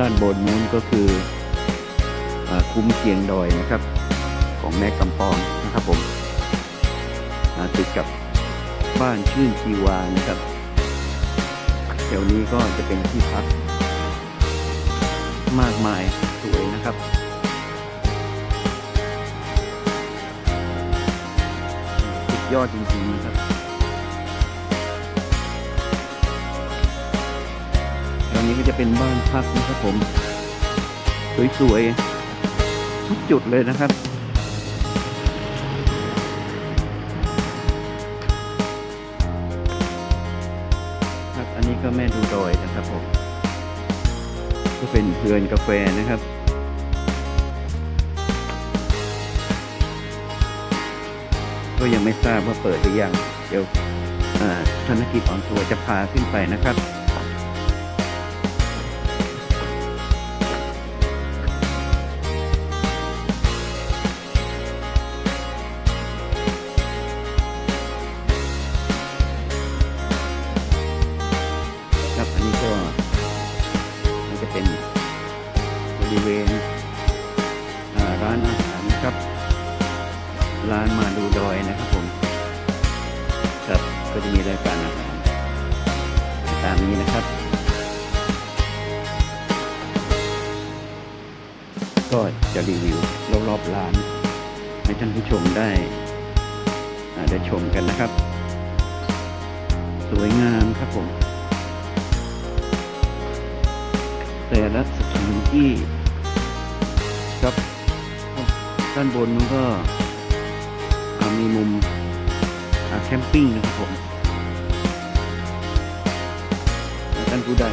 ด้านบนนู้นก็คืออคุ้มเคียงดอยนะครับ ของแม่กำปองนะครับผมติดกับบ้านชื่นชีวานะครับแถวนี้ก็จะเป็นที่พัก มากมายสวยนะครับสุดยอดจริงๆนะครับ งนี้ก็จะเป็นบ้านพักนะครับผม สวยๆ ทุกจุดเลยนะครับ ครับ อันนี้ก็แม่ดูดอยนะครับผม ก็เป็นเพื่อนกาแฟนะครับก็ยังไม่ทราบว่าเปิดหรือยัง เดี๋ยวธนกิจอ่อนทัวจะพาขึ้นไปนะครับ นี้ก็มันจะเป็นบริเวณร้านอาหารนะครับ ร้านมาดูดอยนะครับผม ครับก็จะมีรายการอาหารตามนี้นะครับ ก็จะรีวิวรอบๆร้านให้ท่านผู้ชมได้ได้ชมกันนะครับ สวยงามครับผม แต่ละสถานที่ครับด้านบนมันก็มีมุมแคมปิ้งนะครับผมอ่าท่านผู้ใด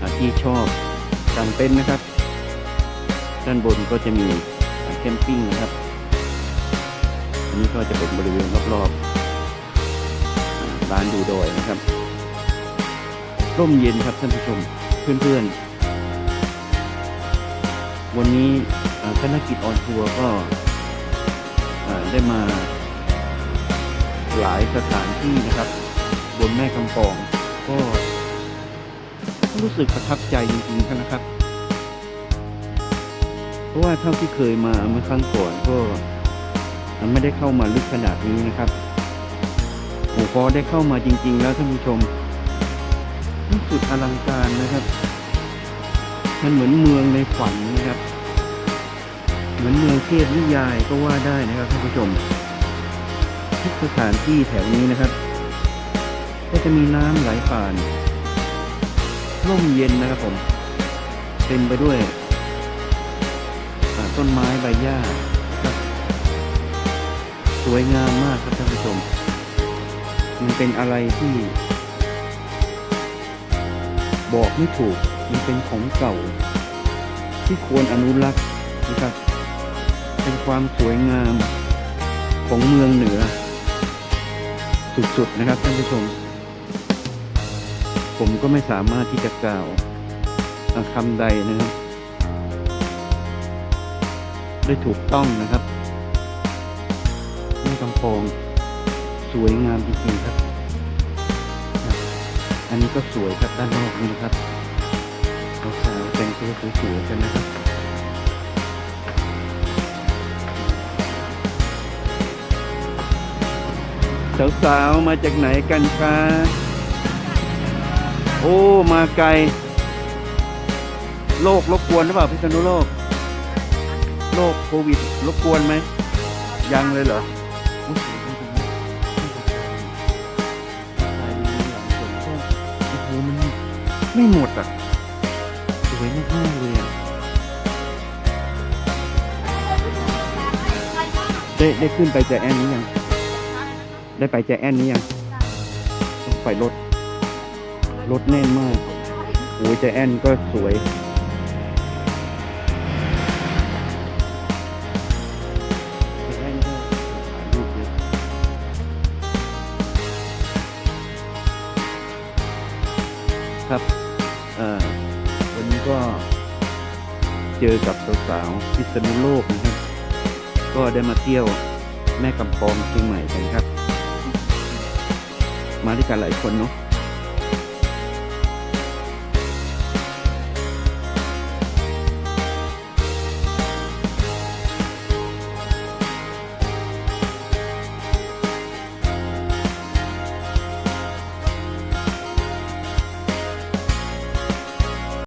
อ่าที่ชอบกางเต็นนะครับ ด้านบนก็จะมีแคมปิ้งนะครับ อันนี้ก็จะเป็นบริเวณรอบๆร้านดูดอยนะครับ ร่มเย็นครับท่านผู้ชมเพื่อนๆ วันนี้อ่าธนกิจออนทัวร์ก็ได้มาหลายสถานที่นะครับ บนแม่คำปอง ก็รู้สึกประทับใจจริงๆนะครับ เพราะว่าเท่าที่เคยมาเมื่อครั้งก่อนก็ไม่ได้เข้ามาลึกขนาดนี้นะครับโอ้พอได้เข้ามาจริง ๆ แล้วท่านผู้ชม ที่สุดอลังการนะครับ มันเหมือนเมืองในฝันนะครับ เหมือนเมืองเทพนิยายก็ว่าได้นะครับท่านผู้ชม ทุกสถานที่แถวนี้นะครับ ก็จะมีน้ำไหลผ่านร่มเย็นนะครับผมเต็มไปด้วยต้นไม้ใบหญ้าครับ สวยงามมากครับท่านผู้ชม มันเป็นอะไรที่ บอกไม่ถูกมันเป็นของเก่า ที่ควรอนุรักษ์นะครับ เป็นความสวยงามของเมืองเหนือ สุดๆนะครับท่านผู้ชม ผมก็ไม่สามารถที่จะกล่าวคำใดนะครับ ได้ถูกต้องนะครับแม่กำปองสวยงามจริงๆครับ อันนี้ก็สวยครับด้านนอกนี่นะครับสาวๆแต่งตัวสวยๆกันนะครับสาวๆมาจากไหนกันคะโอ้มาไกล โลกรบกวนหรือเปล่าพิษณุโลก โลกโควิดรบกวนไหมยังเลยเหรอ ไม่หมดอะสวยมากๆเลยอะได้ได้ขึ้นไปแจแอนนี้ยัง ได้ไปแจแอนนี้ยังต้องไปรถ รถแน่นมากโอ้ยแจแอนก็สวยครับ วันนี้ก็เจอกับสาวๆพิษณุโลกนะครับ ก็ได้มาเที่ยวแม่กำปองเชียงใหม่กันครับ มาด้วยกันหลายคนเนาะ